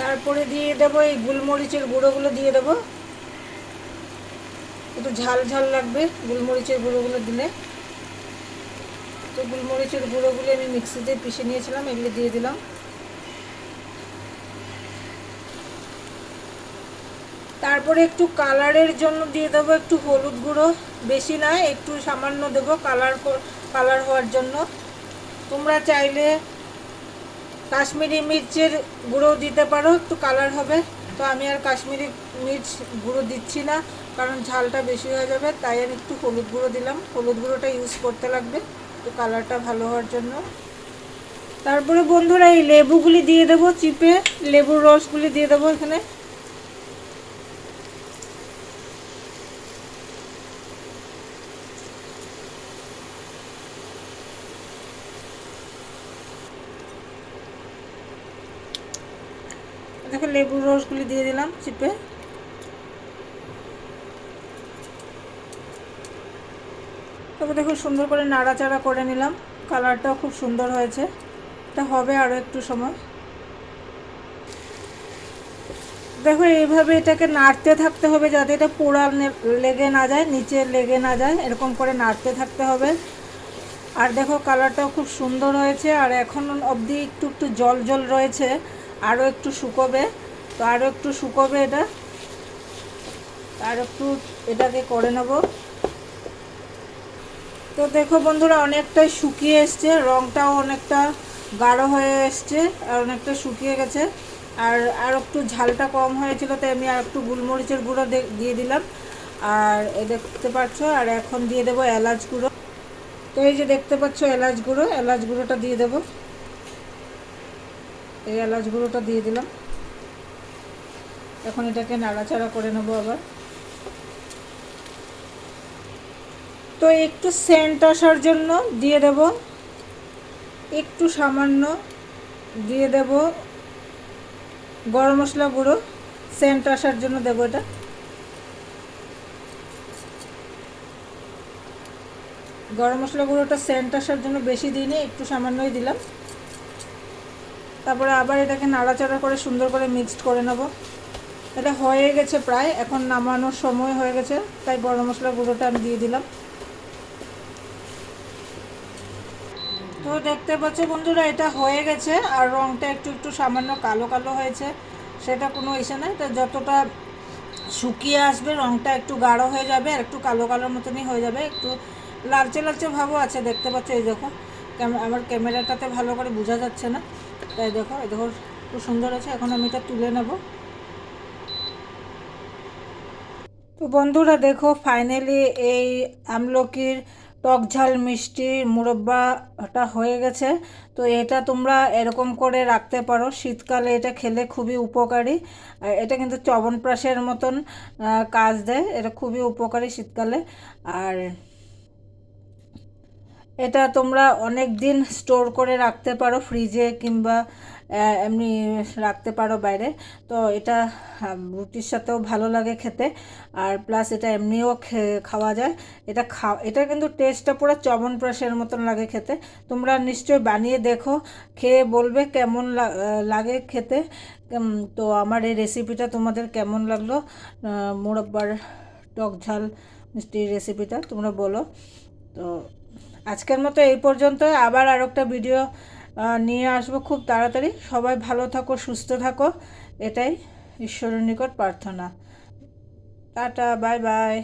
তারপরে দিয়ে দেবো এই গোলমরিচের গুঁড়োগুলো দিয়ে দেবো। একটু ঝাল ঝাল লাগবে গোলমরিচের গুঁড়োগুলো দিলে। তো গোলমরিচের গুঁড়োগুলো আমি মিক্সিতে পিষে নিয়েছিলাম, এগুলো দিয়ে দিলাম। তারপরে একটু কালারের জন্য দিয়ে দেবো একটু হলুদ গুঁড়ো। বেশি না একটু সামান্য দেবো কালার কালার হওয়ার জন্য। তোমরা চাইলে কাশ্মীরি মির্চের গুঁড়ো দিতে পারো, একটু কালার হবে। তো আমি আর কাশ্মীরি মির্চ গুঁড়ো দিচ্ছি না, কারণ ঝালটা বেশি হয়ে যাবে, তাই আমি একটু হলুদ গুঁড়ো দিলাম। হলুদ গুঁড়োটা ইউজ করতে লাগবে, তো কালারটা ভালো হওয়ার জন্য। তারপরে বন্ধুরা, এই লেবুগুলি দিয়ে দেবো, চিপে লেবুর রসগুলি দিয়ে দেবো এখানে। দেখো লেবুর রসগুলি দিয়ে দিলাম চিপে। তবে দেখো সুন্দর করে নাড়াচাড়া করে নিলাম। কালারটাও খুব সুন্দর হয়েছে। এটা হবে আরও একটু সময়। দেখো এইভাবে এটাকে নাড়তে থাকতে হবে যাতে এটা পোড়া লেগে না যায়, নিচে লেগে না যায়, এরকম করে নাড়তে থাকতে হবে। আর দেখো, কালারটাও খুব সুন্দর হয়েছে। আর এখন অবধি একটু একটু জল জল রয়েছে। আরও একটু শুকোবে। তো আরও একটু শুকোবে এটা। আর একটু এটাকে করে নেব। তো দেখো বন্ধুরা, অনেকটাই শুকিয়ে এসছে। রঙটাও অনেকটা গাঢ় হয়ে এসছে, আর অনেকটা শুকিয়ে গেছে। আর আর একটু ঝালটা কম হয়েছিল, তাই আমি আর একটু গোলমরিচের গুঁড়ো দিয়ে দিলাম। আর এ দেখতে পাচ্ছ, আর এখন দিয়ে দেবো এলাচ গুঁড়ো। তো এই যে দেখতে পাচ্ছ এলাচ গুঁড়ো, এলাচ গুঁড়োটা দিয়ে দেবো। এই এলাচ গুঁড়োটা দিয়ে দিলাম। এখন এটাকে নাড়াচাড়া করে নেব আবার। তো একটু সেন্ট আসার জন্য দিয়ে দেব। একটু সামান্য দিয়ে দেব গরম মশলা গুঁড়ো। সেন্ট আসার জন্য দেবো এটা। গরম মশলা গুঁড়োটা সেন্ট আসার জন্য বেশি দিইনি, একটু সামান্যই দিলাম। তারপরে আবার এটাকে নাড়াচাড়া করে সুন্দর করে মিক্সড করে নেব। এটা হয়ে গেছে প্রায়, এখন নামানোর সময় হয়ে গেছে, তাই গরম মশলা গুঁড়োটা আমি দিয়ে দিলাম। তো দেখতে পাচ্ছ বন্ধুরা, এটা হয়ে গেছে, আর রঙটা একটু একটু সামান্য কালো কালো হয়েছে, সেটা কোনো ইসে না এটা যতটা শুকিয়ে আসবে রঙটা একটু গাঢ় হয়ে যাবে, আর একটু কালো কালোর মতনই হয়ে যাবে। একটু লালচে লালচে ভাবও আছে, দেখতে পাচ্ছ এই দেখো। আমার ক্যামেরাটাতে ভালো করে বোঝা যাচ্ছে না। তাই দেখো দেখো, খুব সুন্দর আছে এখন আমি এটা তুলে নেব। তো বন্ধুরা, দেখো ফাইনালি এই আমলকির টক ঝাল মিষ্টি মুরব্বাটা হয়ে গেছে। তো এটা তোমরা এরকম করে রাখতে পারো। শীতকালে এটা খেলে খুবই উপকারী। এটা কিন্তু চবনপ্রাশের মতন কাজ দেয়। এটা খুবই উপকারী শীতকালে। আর এটা তোমরা অনেক দিন স্টোর করে রাখতে পারো ফ্রিজে কিংবা এমনি রাখতে পারো বাইরে। তো এটা রুটির সাথেও ভালো লাগে খেতে। আর প্লাস এটা এমনিও খাওয়া যায়। এটা খা, এটা কিন্তু টেস্টটা পুরো চবনপ্রাশের মতন লাগে খেতে। তোমরা নিশ্চয়ই বানিয়ে দেখো, খেয়ে বলবে কেমন লাগে খেতে। তো আমার এই রেসিপিটা তোমাদের কেমন লাগল? মোরব্বার টক ঝাল মিষ্টির রেসিপিটা তোমরা বলো। তো আজকের মতো এই পর্যন্ত আবার আর একটা ভিডিও নিয়ে আসব খুব তাড়াতাড়ি। সবাই ভালো থাকো, সুস্থ থাকো। এটাই ঈশ্বরের নিকট প্রার্থনা। Tata bye bye